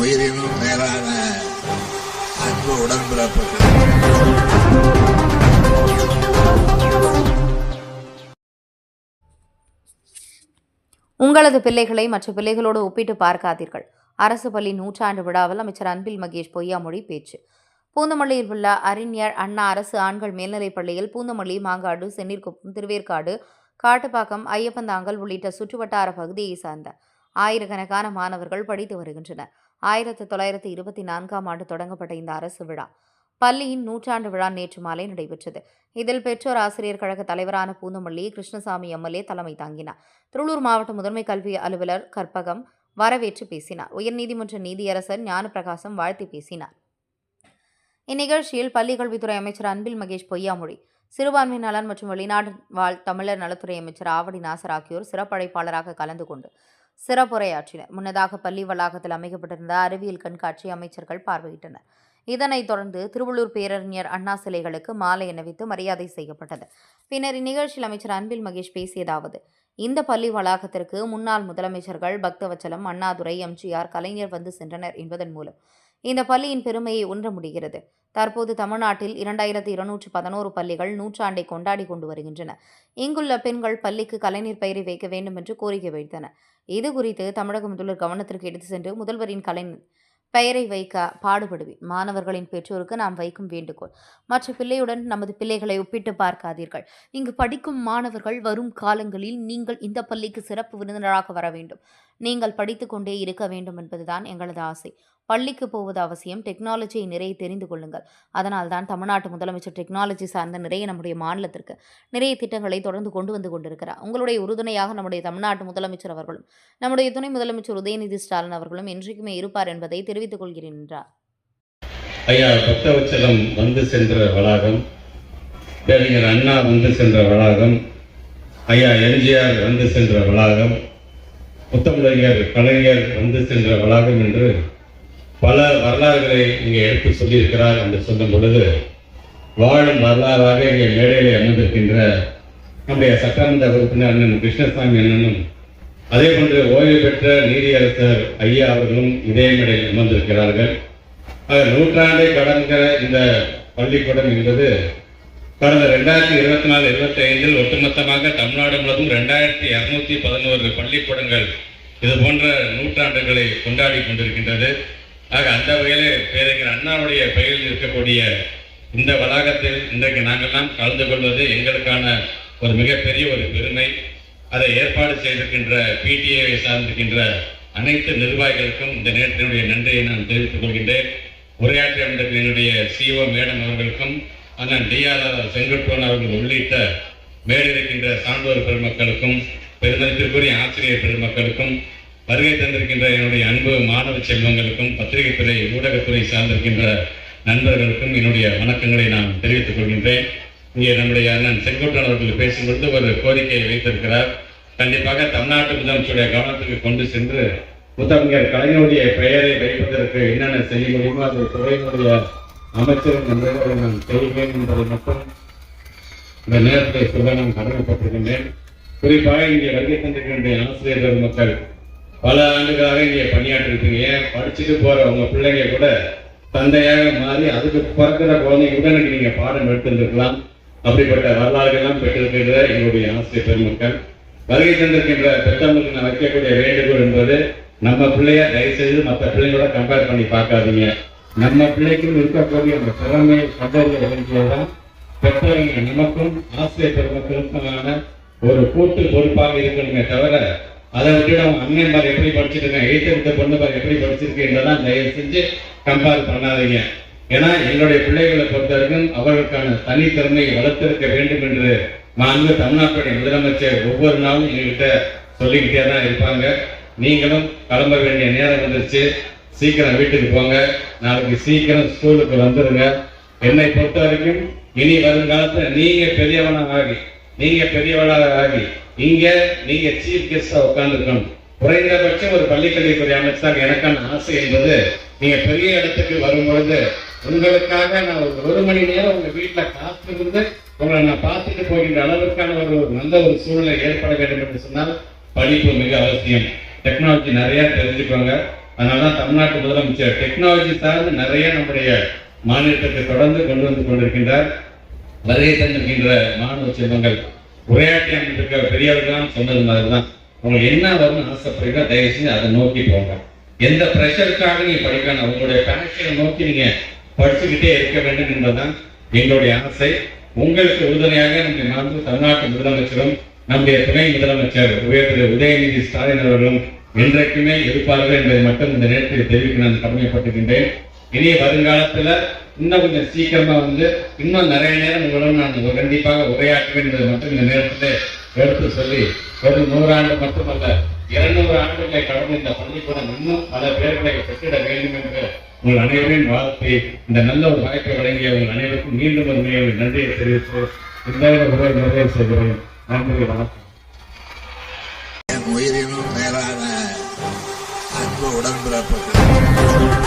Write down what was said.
உயிரினும் மேலான அன்பு உடன்பிறப்புகள். உங்களது பிள்ளைகளை மற்ற பிள்ளைகளோடு ஒப்பிட்டு பார்க்காதீர்கள். அரசு பள்ளி நூற்றாண்டு விழாவில் அமைச்சர் அன்பில் மகேஷ் பொய்யாமொழி பேச்சு. பூந்தமல்லியில் உள்ள அறிஞர் அண்ணா அரசு ஆண்கள் மேல்நிலைப் பள்ளியில் பூந்தமல்லி மாங்காடு செந்நீர்குப்பம் திருவேற்காடு காட்டுப்பாக்கம் ஐயப்பந்தாங்கல் உள்ளிட்ட சுற்றுவட்டார பகுதியை சார்ந்த ஆயிரக்கணக்கான மாணவர்கள் படித்து வருகின்றனர். ஆயிரத்து தொள்ளாயிரத்து இருபத்தி நான்காம் ஆண்டு தொடங்கப்பட்ட இந்த அரசு விழா பள்ளியின் நூற்றாண்டு விழா நேற்று மாலை நடைபெற்றது. இதில் பெற்றோர் ஆசிரியர் கழக தலைவரான பூந்தமல்லி கிருஷ்ணசாமி எம்எல்ஏ தலைமை தாங்கினார். திருவள்ளூர் மாவட்ட முதன்மை கல்வி அலுவலர் கற்பகம் வரவேற்று பேசினார். உயர்நீதிமன்ற நீதியரசர் ஞானப்பிரகாசம் வாழ்த்தி பேசினார். இந்நிகழ்ச்சியில் பள்ளிக்கல்வித்துறை அமைச்சர் அன்பில் மகேஷ் பொய்யாமொழி சிறுபான்மை நலன் மற்றும் வெளிநாடு வாழ் தமிழர் நலத்துறை அமைச்சர் ஆவடி நாசர் ஆகியோர் சிறப்பழைப்பாளராக கலந்து கொண்டு சிறப்புரையாற்றினர். முன்னதாக பள்ளி வளாகத்தில் அமைக்கப்பட்டிருந்த அறிவியல் கண்காட்சி அமைச்சர்கள் பார்வையிட்டனர். இதனைத் தொடர்ந்து திருவள்ளூர் பேரறிஞர் அண்ணா சிலைகளுக்கு மாலை அணிவித்து மரியாதை செய்யப்பட்டது. பின்னர் இந்நிகழ்ச்சியில் அமைச்சர் அன்பில் மகேஷ் பேசியதாவது இந்த பள்ளி வளாகத்திற்கு முன்னாள் முதலமைச்சர்கள் பக்தவச்சலம் அண்ணாதுரை எம்ஜிஆர் கலைஞர் வந்து சென்றனர் என்பதன் மூலம் இந்த பள்ளியின் பெருமையை உணர முடிகிறது. தற்போது தமிழ்நாட்டில் இரண்டாயிரத்து இருநூற்று பதினோரு பள்ளிகள் நூற்றாண்டை கொண்டாடி கொண்டு வருகின்றன. இங்குள்ள பெண்கள் பள்ளிக்கு கலைநீர் பெயரை வைக்க வேண்டும் என்று கோரிக்கை வைத்தன இது குறித்து தமிழக முதல்வர் கவனத்திற்கு எடுத்து சென்று முதல்வரின் கலை பெயரை வைக்க பாடுபடுவேன். மாணவர்களின் பெற்றோருக்கு நாம் வைக்கும் வேண்டுகோள். மற்ற பிள்ளையுடன் நமது பிள்ளைகளை ஒப்பிட்டு பார்க்காதீர்கள். இங்கு படிக்கும் மாணவர்கள் வரும் காலங்களில் நீங்கள் இந்த பள்ளிக்கு சிறப்பு விருந்தினராக வர வேண்டும். நீங்கள் படித்துக்கொண்டே இருக்க வேண்டும் என்பதுதான் எங்களது ஆசை. பள்ளிக்கு போவது அவசியம். டெக்னாலஜியை நிறைய தெரிந்து கொள்ளுங்கள். அதனால் தான் தமிழ்நாட்டு முதலமைச்சர் டெக்னாலஜி சார்ந்த நிறைய நம்முடைய மாநிலத்திற்கு நிறைய திட்டங்களை தொடர்ந்து கொண்டு வந்து கொண்டிருக்கிறார். உங்களுடைய உறுதுணையாக நம்முடைய தமிழ்நாட்டு முதலமைச்சர் அவர்களும் நம்முடைய துணை முதலமைச்சர் உதயநிதி ஸ்டாலின் அவர்களும் என்றைக்குமே இருப்பார் என்பதை தெரிவித்துக் கொள்கிறேன் என்றார். ஐயா பக்தவச்சலம் வந்து சென்ற வளாகம் பேரறிஞர் அண்ணா வந்து சென்ற வளாகம் ஐயா எம்ஜிஆர் வந்து சென்ற வளாகம் முத்தமிழறிஞர் கலைஞர் வந்து சென்ற வளாகம் என்று பல வரலாறுகளை இங்கே எடுத்து சொல்லியிருக்கிறார் என்று சொல்லும் பொழுது வாழும் வரலாறாக இங்கே மேடையில் அமர்ந்திருக்கின்ற நம்முடைய சட்டமன்ற உறுப்பினர் அண்ணன் கிருஷ்ணசாமி அண்ணனும் அதே போன்று ஓய்வு பெற்ற நீதியரசர் ஐயா அவர்களும் இதே மேடையில் அமர்ந்திருக்கிறார்கள். நூற்றாண்டை கடந்த இந்த பள்ளிக்கூடம் என்பது கடந்த ரெண்டாயிரத்தி இருபத்தி நாலு இருபத்தி ஐந்தில் ஒட்டுமொத்தமாக தமிழ்நாடு முழுவதும் ரெண்டாயிரத்தி இரநூத்தி பதினோரு பள்ளிக்கூடங்கள் இது போன்ற நூற்றாண்டுகளை கொண்டாடி கொண்டிருக்கின்றது. ஆக அந்த வகையிலே பேரறிஞர் அண்ணாவுடைய பெயரில் இருக்கக்கூடிய இந்த வளாகத்தில் இன்றைக்கு நாங்கள்லாம் கலந்து கொள்வது எங்களுக்கான ஒரு மிகப்பெரிய ஒரு பெருமை. அதை ஏற்பாடு செய்திருக்கின்ற பிடிஏவை சார்ந்திருக்கின்ற அனைத்து நிர்வாகிகளுக்கும் இந்த நேரத்தினுடைய நன்றியை நான் தெரிவித்துக் கொள்கின்றேன். உரையாற்றி வந்திருக்கிற என்னுடைய சிஓ மேடம் அவர்களுக்கும் அண்ணன் டிஆர் செங்கட்பன் அவர்கள் உள்ளிட்ட மேலிருக்கின்ற சான்றோர் பெருமக்களுக்கும் பெருமதிப்பிற்குரிய ஆசிரியர் பெருமக்களுக்கும் வருகை தந்திருக்கின்ற என்னுடைய அன்பு மாணவ செல்வங்களுக்கும் பத்திரிகைத்துறை ஊடகத்துறை சார்ந்திருக்கின்ற நண்பர்களுக்கும் என்னுடைய வணக்கங்களை நான் தெரிவித்துக் கொள்கின்றேன். இங்கே நம்முடைய அண்ணன் செங்கோட்டன் அவர்கள் பேசும்பொழுது ஒரு கோரிக்கையை வைத்திருக்கிறார். கண்டிப்பாக தமிழ்நாட்டு முதலமைச்சருடைய கவனத்துக்கு கொண்டு சென்று புத்தகங்கள் கலைஞருடைய பெயரை வைப்பதற்கு என்னென்ன செய்ய முடியுமோ அதை துறையினுடைய அமைச்சரும் நண்பர்களை நான் செய்வேன் என்பதை மட்டும் இந்த நேரத்தில் சொல்ல நான் கடமைப்பட்டிருக்கின்றேன் குறிப்பாக இங்கே வருகை தந்திருக்கின்ற ஆசிரியர் பெருமக்கள் பல ஆண்டுகளாக இங்கே பணியாற்றிருக்கீங்க. படிச்சுட்டு போற உங்க பிள்ளைங்க கூட தந்தையாக மாறி அதுக்கு பிறக்கிற குழந்தைங்க கூட எனக்கு நீங்க பாடம் எடுத்திருந்திருக்கலாம். அப்படிப்பட்ட வரலாறுகள்லாம் பெற்றிருக்கின்ற எங்களுடைய ஆசிரியர் பெருமக்கள். வருகை தந்திருக்கின்ற பெற்றவங்களுக்கு நான் வைக்கக்கூடிய வேண்டுகோள் என்பது நம்ம பிள்ளைய தயவு செய்து மற்ற பிள்ளைங்களோட கம்பேர் பண்ணி பார்க்காதீங்க. நம்ம பிள்ளைக்கும் இருக்கக்கூடிய அந்த திறமையை கண்டறிய வேண்டியதுதான் பெற்றவங்க நமக்கும் ஆசிரியர் பெருமக்களுக்குமான ஒரு கூட்டு பொறுப்பாக இருக்கணுமே தவிர அதை விட்டு அவங்க அண்ணன் பார் எப்படி படிச்சிருக்கேன் எயித்து எடுத்த பொண்ணு பார் எப்படி படிச்சிருக்கேன்றதான் தயவு செஞ்சு கம்பேர் பண்ணாதீங்க. ஏன்னா எங்களுடைய பிள்ளைகளை பொறுத்தவரைக்கும் அவர்களுக்கான தனித்திறமையை வளர்த்திருக்க வேண்டும் என்று மாண்பு தமிழ்நாட்டுடைய முதலமைச்சர் ஒவ்வொரு நாளும் எங்ககிட்ட சொல்லிக்கிட்டே தான் இருப்பாங்க. நீங்களும் கிளம்ப வேண்டிய நேரம் வந்துருச்சு. சீக்கிரம் வீட்டுக்கு போங்க. நாளைக்கு சீக்கிரம் ஸ்கூலுக்கு வந்துருங்க. என்னை பொறுத்த வரைக்கும் இனி வருங்காலத்தில் நீங்க பெரியவனாக ஆகி நீங்க பெரியவனாக ஆகி இங்க நீங்க சீஃப் கெஸ்டா உட்கார்ந்துருக்கணும். குறைந்தபட்சம் ஒரு பள்ளிக்கல்வித்துறை அமைச்சராக எனக்கான ஆசை என்பது நீங்க பெரிய இடத்துக்கு வரும்பொழுது உங்களுக்காக நான் ஒரு ஒரு மணி நேரம் உங்க வீட்டில் காத்திருந்து உங்களை நான் பார்த்துட்டு போகின்ற அளவிற்கான ஒரு நல்ல ஒரு சூழ்நிலை ஏற்பட வேண்டும் என்று சொன்னால் படிப்பு மிக அவசியம். டெக்னாலஜி நிறைய தெரிஞ்சுக்கோங்க. அதனாலதான் தமிழ்நாட்டு முதலமைச்சர் டெக்னாலஜி சார்ந்து நிறைய நம்முடைய மாநிலத்திற்கு தொடர்ந்து கொண்டு வந்து கொண்டிருக்கின்றார். வருகை தந்திருக்கின்ற மாணவ செல்வங்கள் உரையாற்றி அமைந்திருக்க பெரியவர்கள் சொன்னது மாதிரி தான் உங்களுக்கு என்ன வரும்னு ஆசைப்படுறீங்களோ தயவு செஞ்சு அதை நோக்கி போங்க. எந்த ப்ரெஷருக்காக நீங்க படிக்கணும்? உங்களுடைய பேஷனை நோக்கி நீங்க படிச்சுக்கிட்டே இருக்க வேண்டும் என்பதுதான் எங்களுடைய ஆசை. உங்களுக்கு உறுதுணையாக நம்முடைய மாண்பு தமிழ்நாட்டு முதலமைச்சரும் நம்முடைய துணை முதலமைச்சர் உயர் திரு உதயநிதி ஸ்டாலின் அவர்களும் என்றைக்குமே இருப்பார்கள் என்பதை மட்டும் இந்த நேரத்தில் தெரிவிக்க நான் கடமைப்பட்டுகின்றேன் இனி வருங்காலத்துல இன்னும் கொஞ்சம் சீக்கிரமா வந்து இன்னும் நிறைய நேரம் உங்களும் நான் கண்டிப்பாக உரையாற்றுவேன் என்பதை மட்டும் இந்த நேரத்தில் எடுத்து சொல்லி ஒரு நூறாண்டு மட்டுமல்ல இருநூறு ஆண்டுகளை கடந்து இந்த பள்ளிக்கூடம் இன்னும் பல பேர்களை பெற்றிட வேண்டும் என்று உங்கள் அனைவரின் வாழ்த்தி இந்த நல்ல ஒரு வாய்ப்பை வழங்கிய உங்கள் அனைவருக்கும் மீண்டும் ஒரு முறை நன்றியை தெரிவித்து இந்த உரை நிறைவு செய்கிறேன். நன்றி வணக்கம். உயிரினும் மேலான அன்பு உடன்பிறப்புகள்